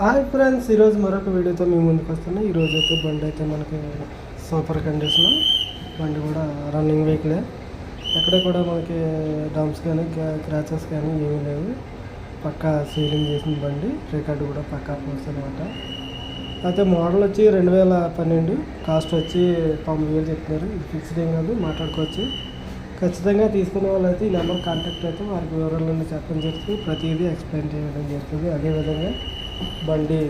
Hi friends ఈరోజు మరొక వీడియోతో మీ ముందుకు వస్తున్నా. ఈరోజు అయితే బండి అయితే మనకి సూపర్ కండిషన్. బండి కూడా రన్నింగ్ వెహికలే. ఎక్కడ కూడా మనకి డంప్స్ కానీ క్రాచెస్ కానీ ఏమీ లేవు. పక్కా సీలింగ్ చేసిన బండి రికార్డు కూడా పక్కా పోస్ట్ అనమాట అయితే మోడల్ వచ్చి రెండు వేల పన్నెండు. కాస్ట్ వచ్చి తొంభై వేలు చెప్తున్నారు. ఇది ఫిక్స్డ్ ఏం కాదు మాట్లాడుకోవచ్చు. ఖచ్చితంగా తీసుకునే వాళ్ళైతే ఈ నెంబర్ కాంటాక్ట్ అయితే వారికి వివరాలన్నీ చెప్పడం జరుగుతుంది. ప్రతిదీ ఎక్స్ప్లెయిన్ చేయడం జరుగుతుంది. అదేవిధంగా బండి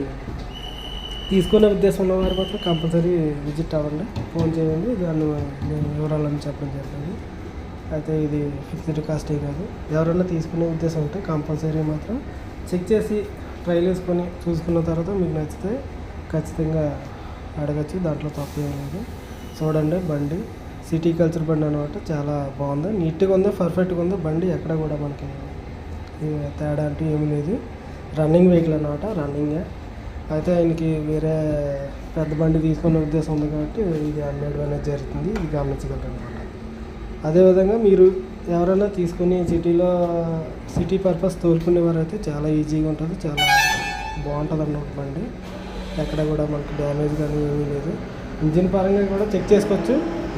తీసుకునే ఉద్దేశం ఉన్న వారు మాత్రం కంపల్సరీ విజిట్ అవ్వండి. ఫోన్ చేయండి. దాన్ని నేను వివరాలను చెప్పడం జరిగింది. అయితే ఇది ఫిక్స్డ్ కాస్ట్ కాదు. ఎవరైనా తీసుకునే ఉద్దేశం ఉంటే కంపల్సరీ మాత్రం చెక్ చేసి ట్రైల్ వేసుకొని చూసుకున్న తర్వాత మీకు నచ్చితే ఖచ్చితంగా అడగచ్చు. దాంట్లో తప్పు ఏం లేదు. చూడండి బండి. సిటీ కల్చర్ బండి అనమాట చాలా బాగుంది. నీట్గా ఉంది పర్ఫెక్ట్గా ఉంది. బండి ఎక్కడ కూడా మనకి తేడా అంటూ ఏమీ లేదు. రన్నింగ్ వెహికల్ అనమాట రన్నింగే. అయితే ఆయనకి వేరే పెద్ద బండి తీసుకునే ఉద్దేశం ఉంది కాబట్టి ఇది అమ్మేయడం అనేది జరుగుతుంది ఇది గమనించగలరు అనమాట అదేవిధంగా మీరు ఎవరైనా తీసుకుని సిటీలో సిటీ పర్పస్ తోలుకునేవారైతే చాలా ఈజీగా ఉంటుంది చాలా బాగుంటుంది అన్నమాట బండి. ఎక్కడ కూడా మనకు డ్యామేజ్ కానీ ఏమీ లేదు. ఇంజిన్ పరంగా కూడా చెక్ చేసుకోవచ్చు.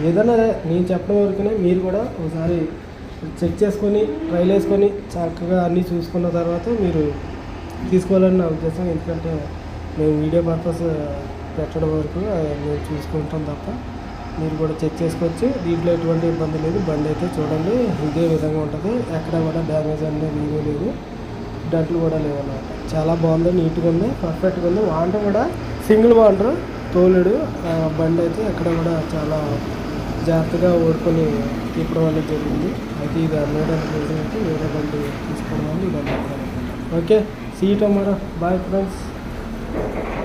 ఏదైనా నేను చెప్పడం వరకునే మీరు కూడా ఒకసారి చెక్ చేసుకొని ట్రైల్ వేసుకొని చక్కగా అన్నీ చూసుకున్న తర్వాత మీరు తీసుకోవాలని నా ఉద్దేశం. ఎందుకంటే మేము వీడియో పర్పస్ పెట్టడం వరకు మేము చూసుకుంటాం తప్ప మీరు కూడా చెక్ చేసుకోవచ్చు. దీంట్లో ఎటువంటి ఇబ్బంది లేదు. బండి అయితే చూడండి. ఇదే విధంగా ఉంటుంది. ఎక్కడ కూడా డ్యామేజ్ అనేది ఏమీ లేదు. డట్లు కూడా లేవన్నమాట. చాలా బాగుంది. నీట్గా ఉంది. పర్ఫెక్ట్గా ఉంది. వాంటర్ కూడా సింగిల్ వాంటర్ తోలుడు బండి అయితే ఎక్కడ కూడా చాలా జాగ్రత్తగా ఓడుకొని తిప్పడం అనేది జరిగింది. అయితే ఇది అమ్మడానికి అయితే వేరే బండి తీసుకోవడం వల్ల ఇది सीट हमारा बाय फ्रेंड्स